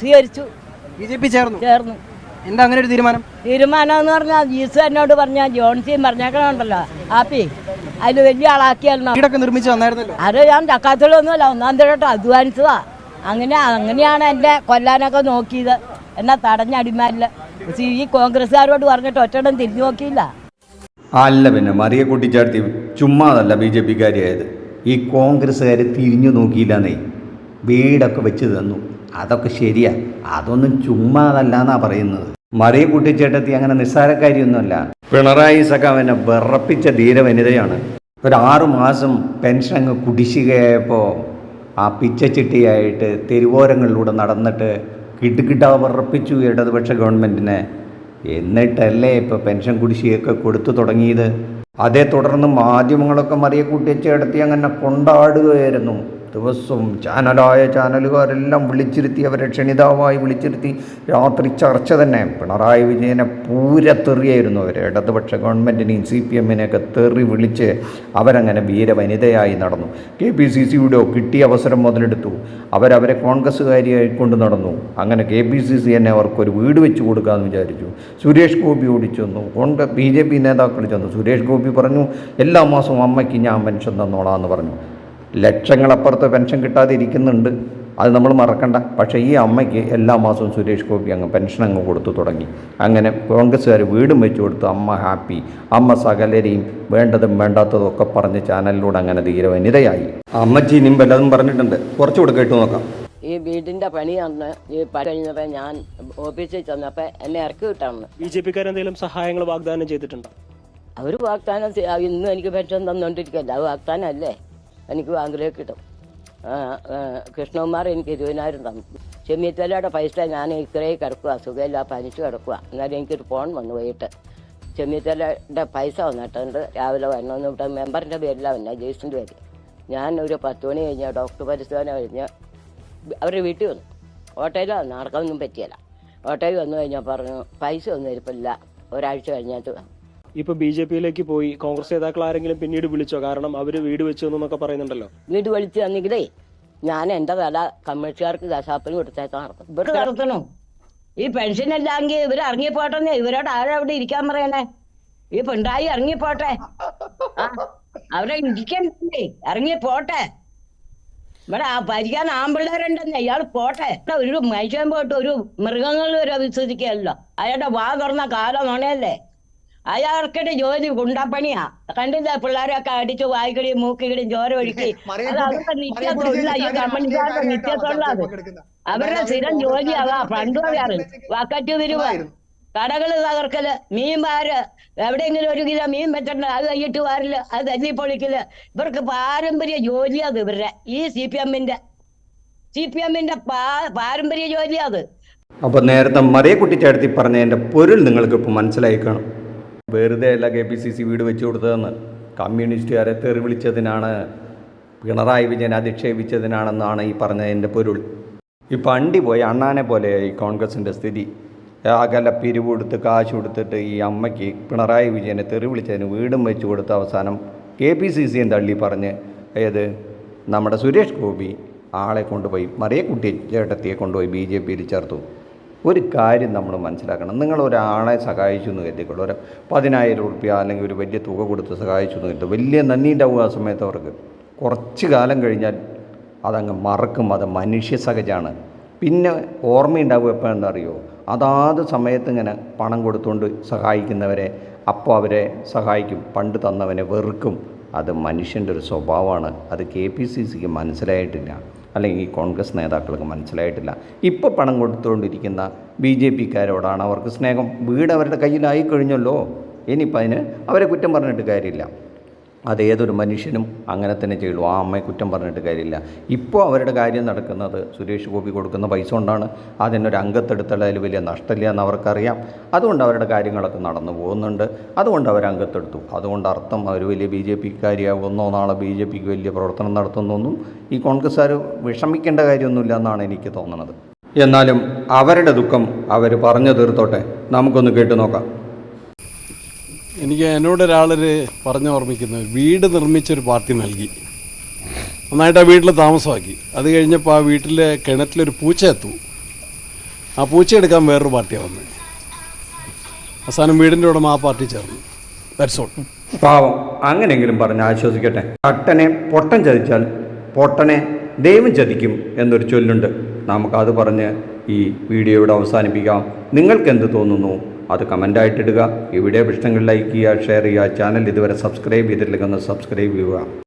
സ്വീകരിച്ചു. B J P ചേർന്നു. ചേർന്നു. എന്താ അങ്ങനെ ഒരു തീരുമാനം? തീരുമാനം എന്ന് പറഞ്ഞാൽ ജീസു എന്നോട് പറഞ്ഞ ജോൺസിയും പറഞ്ഞേക്കണുണ്ടല്ലോ. ആപ്പി അതിൽ വലിയ ആളാക്കിയാലോ വീടൊക്കെ നിർമ്മിച്ചു തന്നായിരുന്നല്ലോ അത് ഞാൻ ചക്കാത്തുള്ളൊന്നുമല്ല ഒന്നാം തരട്ടോ അധ്വാനിച്ചതാ. അങ്ങനെ അങ്ങനെയാണ് എന്നെ കൊല്ലാനൊക്കെ നോക്കിയത്. എന്നെ തടഞ്ഞടിമാരില്ല ഈ കോൺഗ്രസ്സുകാരോട് പറഞ്ഞിട്ട് ഒറ്റടം തിരിഞ്ഞു നോക്കിയില്ല. അല്ല പിന്നെ മറിയ കൂട്ടിച്ചാർത്തി. ചുമ്മാതല്ല ബി ജെ പിക്കാരിയായത്. ഈ കോൺഗ്രസ്സുകാർ തിരിഞ്ഞു നോക്കിയില്ലെന്നേ വീടൊക്കെ വെച്ച് തന്നു. അതൊക്കെ ശരിയാ. അതൊന്നും ചുമ്മാതല്ല എന്നാ പറയുന്നത്. മറിയ കുട്ടിച്ചേട്ടത്തി അങ്ങനെ നിസ്സാരക്കാരിയൊന്നുമല്ല. പിണറായി സഖാവിനെ വിറപ്പിച്ച ധീരവനിതയാണ്. ഒരു ആറു മാസം പെൻഷൻ അങ്ങ് കുടിശ്ശികയായപ്പോൾ ആ പിച്ചച്ചിട്ടിയായിട്ട് തെരുവോരങ്ങളിലൂടെ നടന്നിട്ട് കിട്ടുകിട്ടാ വിറപ്പിച്ചു ഇടതുപക്ഷ ഗവൺമെന്റിനെ എന്നിട്ടല്ലേ ഇപ്പോൾ പെൻഷൻ കുടിശ്ശികയൊക്കെ കൊടുത്തു തുടങ്ങിയത്? അതേ തുടർന്ന് മാധ്യമങ്ങളൊക്കെ മറിയ കുട്ടിച്ചേടത്തി അങ്ങനെ കൊണ്ടാടുകയായിരുന്നു. ദിവസവും ചാനലായ ചാനലുകാരെല്ലാം വിളിച്ചിരുത്തി അവരെ ക്ഷണിതാവായി വിളിച്ചിരുത്തി. രാത്രി ചർച്ച തന്നെ. പിണറായി വിജയനെ പൂരത്തെറിയായിരുന്നു അവർ ഇടതുപക്ഷ ഗവൺമെന്റിനെയും സി പി എമ്മിനെയൊക്കെ തെറി വിളിച്ച് അവരങ്ങനെ വീരവനിതയായി നടന്നു. കെ പി സി സിയുടെ കിട്ടിയ അവസരം മുതലെടുത്തു. അവരവരെ കോൺഗ്രസ്സുകാരിയായി കൊണ്ട് നടന്നു. അങ്ങനെ കെ പി സി സി തന്നെ അവർക്കൊരു വീട് വെച്ച് കൊടുക്കാമെന്ന് വിചാരിച്ചു. സുരേഷ് ഗോപി ഓടിച്ചു വന്നു കോൺഗ്രസ് ബി ജെ പി നേതാക്കൾ ചെന്നു. സുരേഷ് ഗോപി പറഞ്ഞു എല്ലാ മാസവും അമ്മയ്ക്ക് ഞാൻ പെൻഷൻ തന്നോളാം എന്ന് പറഞ്ഞു. ലക്ഷങ്ങളപ്പുറത്ത് പെൻഷൻ കിട്ടാതെ ഇരിക്കുന്നുണ്ട് അത് നമ്മൾ മറക്കണ്ട. പക്ഷേ ഈ അമ്മയ്ക്ക് എല്ലാ മാസവും സുരേഷ് ഗോപി അങ്ങ് പെൻഷൻ അങ്ങ് കൊടുത്തു തുടങ്ങി. അങ്ങനെ കോൺഗ്രസ്സുകാർ വീടും വെച്ചു കൊടുത്തു അമ്മ ഹാപ്പി. അമ്മ സകലരെയും വേണ്ടതും വേണ്ടാത്തതും ഒക്കെ പറഞ്ഞ് ചാനലിലൂടെ അങ്ങനെ തീരെ വനിതയായി. അമ്മച്ചി ഇനിയും വല്ലതും പറഞ്ഞിട്ടുണ്ട്. കുറച്ചുകൂടെ കേട്ടു നോക്കാം. ഈ വീടിന്റെ പണി അന്ന് ഈ പണി ഞാൻ ഓഫീസിൽ ചെന്നപ്പോ എന്നെ ഇറക്കി വിട്ടാണ്. ബി ജെ പിക്കാരെന്തെങ്കിലും സഹായങ്ങൾ വാഗ്ദാനം ചെയ്തിട്ടുണ്ടോ? അവർ വാഗ്ദാനം ഇന്നും എനിക്ക് പെൻഷൻ തന്നുകൊണ്ടിരിക്കല്ല അത് വാഗ്ദാനമല്ലേ എനിക്ക് ബാങ്കിലേക്ക് കിട്ടും. കൃഷ്ണകുമാർ എനിക്ക് ഇരുപതിനായിരം തന്നു. ചെമ്മീത്തലയുടെ പൈസ ഞാൻ ഇത്രയും കിടക്കുക സുഖമില്ല പനിച്ച് കിടക്കുക എന്നാലും എനിക്കൊരു ഫോൺ വന്നു പോയിട്ട്. ചെമ്മീത്തലയുടെ പൈസ വന്നിട്ടുണ്ട് രാവിലെ വരണമെന്ന് ഇവിടെ മെമ്പറിന്റെ പേരിലാണ് വന്നത് ജെയ്സിന്റെ പേര്. ഞാൻ ഒരു പത്ത് മണി കഴിഞ്ഞ് ഡോക്ടർ പരിശോധന കഴിഞ്ഞ് അവരുടെ വീട്ടിൽ വന്നു. ഓട്ടോയിൽ വന്നു നടക്കാനൊന്നും പറ്റിയല്ല. ഓട്ടോയിൽ വന്നു കഴിഞ്ഞാൽ പറഞ്ഞു പൈസ ഒന്നും ഇരിപ്പില്ല ഒരാഴ്ച കഴിഞ്ഞിട്ട്. ഇപ്പൊ ബി ജെ പിയിലേക്ക് പോയി കോൺഗ്രസ് നേതാക്കൾ ആരെങ്കിലും പിന്നീട് വിളിച്ചോ? കാരണം അവർ വീട് വെച്ചു എന്നൊക്കെ പറയുന്നുണ്ടല്ലോ. വീട് വിളിച്ചു തന്നെങ്കിലേ ഞാൻ എന്റെ വില കമ്മ്യൂണിസ്റ്റുകാർക്ക് ഇവർ നടത്തണോ ഈ പെൻഷൻ ഇല്ലാങ്കിൽ ഇവർ ഇറങ്ങിപ്പോട്ടെന്ന്? ഇവരോട് ആരാ അവിടെ ഇരിക്കാൻ പറയണേ? ഈ പിണറായി ഇറങ്ങിപ്പോട്ടെ? പോട്ടെ അവരെ ഇരിക്കണ്ടേ ഇറങ്ങിപ്പോട്ടെ? ഇവിടെ ഭരിക്കാൻ ആമ്പിള്ളേരുണ്ടെന്ന് ഇയാൾ പോട്ടെ? ഒരു മനുഷ്യൻ പോയിട്ട് ഒരു മൃഗങ്ങൾ വരെ വിശ്വസിക്കുകയല്ലോ. അയാളുടെ വാ തുറന്ന കാലം അയാൾക്കിടെ ജോലി ഗുണ്ടപ്പണിയാ. കണ്ടില്ല? പിള്ളേരൊക്കെ അടിച്ച് വായിക്കടി മൂക്കിക്കടി ചോര ഒഴുക്കി. അത് അവരുടെ നിത്യത്തൊഴില ഈ കമ്പനിക്കാരുടെ നിത്യത്തൊഴില അത്. അവരുടെ സ്ഥിരം ജോലിയാവാ പണ്ട് പറയാറ് വക്കറ്റ് തിരുവ കടകൾ തകർക്കൽ മീൻ പാര് എവിടെയെങ്കിലും ഒരു കിലോ മീൻ വെച്ചിട്ടുണ്ട് അത് കൈയിട്ട് വാരിൽ അത് തല്ലി പൊളിക്കൽ. ഇവർക്ക് പാരമ്പര്യ ജോലിയാത് ഇവരുടെ. ഈ സി പി എമ്മിന്റെ സി പി എമ്മിന്റെ പാരമ്പര്യ ജോലിയാത് അപ്പൊ അപ്പോൾ നേരത്തെ മറിയ കുട്ടിച്ചേടത്തി പറഞ്ഞതിന്റെ പൊരുൾ നിങ്ങൾക്ക് ഇപ്പൊ മനസ്സിലായി കാണും. വെറുതെ അല്ല കെ പി സി സി വീട് വെച്ചു കൊടുത്തതെന്ന്. കമ്മ്യൂണിസ്റ്റുകാരെ തെറി വിളിച്ചതിനാണ് പിണറായി വിജയൻ അധിക്ഷേപിച്ചതിനാണെന്നാണ് ഈ പറഞ്ഞതിന്റെ പൊരുൾ. ഇപ്പം അണ്ടി പോയി അണ്ണാനെ പോലെ ഈ കോൺഗ്രസിന്റെ സ്ഥിതി. അകല പിരിവ് കൊടുത്ത് കാശ് കൊടുത്തിട്ട് ഈ അമ്മയ്ക്ക് പിണറായി വിജയനെ തെറി വിളിച്ചതിന് വീടും വെച്ചു കൊടുത്ത അവസാനം കെ പി സി സിയും തള്ളി പറഞ്ഞ് ഏത്? നമ്മുടെ സുരേഷ് ഗോപി ആളെ കൊണ്ടുപോയി മറിയക്കുട്ടി ചേട്ടത്തിയെ കൊണ്ടുപോയി ബി ജെ പിയിൽ ചേർത്തു. ഒരു കാര്യം നമ്മൾ മനസ്സിലാക്കണം. നിങ്ങൾ ഒരാളെ സഹായിച്ചു എന്ന് കരുതിക്കൊള്ളൂ ഒരു പതിനായിരം ഉറുപ്പ്യ അല്ലെങ്കിൽ ഒരു വലിയ തുക കൊടുത്ത് സഹായിച്ചു എന്ന് കരുതും വലിയ നന്ദി ഉണ്ടാവുക ആ സമയത്ത് അവർക്ക്. കുറച്ച് കാലം കഴിഞ്ഞാൽ അതങ്ങ് മറക്കും. അത് മനുഷ്യ സഹജമാണ് പിന്നെ ഓർമ്മയുണ്ടാവുക എപ്പോൾ എന്നറിയോ അതാത് സമയത്ത് ഇങ്ങനെ പണം കൊടുത്തുകൊണ്ട് സഹായിക്കുന്നവരെ അപ്പോൾ അവരെ സഹായിക്കും. പണ്ട് തന്നവനെ വെറുക്കും. അത് മനുഷ്യന്റെ ഒരു സ്വഭാവമാണ്. അത് കെ പി സി സിക്ക് മനസ്സിലായിട്ടില്ല. അല്ലെങ്കിൽ കോൺഗ്രസ് നേതാക്കൾക്ക് മനസ്സിലായിട്ടില്ല. ഇപ്പോൾ പണം കൊടുത്തുകൊണ്ടിരിക്കുന്ന ബി ജെ പിക്കാരോടാണ് അവർക്ക് സ്നേഹം. വീട് അവരുടെ കയ്യിലായി കഴിഞ്ഞല്ലോ ഇനിയിപ്പോൾ അതിന് അവരെ കുറ്റം പറഞ്ഞിട്ട് കാര്യമില്ല. അത് ഏതൊരു മനുഷ്യനും അങ്ങനെ തന്നെ ചെയ്യുള്ളൂ. ആ അമ്മയെ കുറ്റം പറഞ്ഞിട്ട് കാര്യമില്ല. ഇപ്പോൾ അവരുടെ കാര്യം നടക്കുന്നത് സുരേഷ് ഗോപി കൊടുക്കുന്ന പൈസ കൊണ്ടാണ്. അതിനൊരു അംഗത്തെടുത്താൽ അതിൽ വലിയ നഷ്ടമില്ല എന്ന് അവർക്കറിയാം. അതുകൊണ്ട് അവരുടെ കാര്യങ്ങളൊക്കെ നടന്നു പോകുന്നുണ്ട്. അതുകൊണ്ട് അവർ അംഗത്തെടുത്തു. അതുകൊണ്ട് അർത്ഥം അവർ വലിയ ബി ജെ പിക്കാരിയാകുന്നോ നാളെ ബി ജെ പിക്ക് വലിയ പ്രവർത്തനം നടത്തുന്നൊന്നും ഈ കോൺഗ്രസ്സുകാർ വിഷമിക്കേണ്ട കാര്യമൊന്നുമില്ല എന്നാണ് എനിക്ക് തോന്നുന്നത്. എന്നാലും അവരുടെ ദുഃഖം അവർ പറഞ്ഞു തീർത്തോട്ടെ. നമുക്കൊന്ന് കേട്ടു നോക്കാം. എനിക്ക് എന്നോട് ഒരാളൊരു പറഞ്ഞു ഓർമ്മിക്കുന്നത് വീട് നിർമ്മിച്ചൊരു പാർട്ടി നൽകി. നന്നായിട്ട് ആ വീട്ടിൽ താമസമാക്കി. അത് കഴിഞ്ഞപ്പോൾ ആ വീട്ടിലെ കിണറ്റിലൊരു പൂച്ച എത്തു. ആ പൂച്ച എടുക്കാൻ വേറൊരു പാർട്ടിയാണ് വന്നത് അവസാനം വീടിന്റെ ഉടമ ആ പാർട്ടി ചേർന്നു. ദാറ്റ്സ് പാവം. അങ്ങനെയെങ്കിലും പറഞ്ഞ് ആശ്വസിക്കട്ടെ. പട്ടനെ പൊട്ടൻ ചതിച്ചാൽ പൊട്ടനെ ദൈവം ചതിക്കും എന്നൊരു ചൊല്ലുണ്ട്. നമുക്കത് പറഞ്ഞ് ഈ വീഡിയോ ഇവിടെ അവസാനിപ്പിക്കാം. നിങ്ങൾക്ക് എന്ത് തോന്നുന്നു? അത് കമന്റായിട്ടിടുക ഈ വീഡിയോ ഇഷ്ടങ്ങൾ ലൈക്ക് ചെയ്യുക ഷെയർ ചെയ്യുക ചാനൽ ഇതുവരെ സബ്സ്ക്രൈബ് ചെയ്തിട്ടില്ലെങ്കിൽ ഒന്ന് സബ്സ്ക്രൈബ് ചെയ്യുക.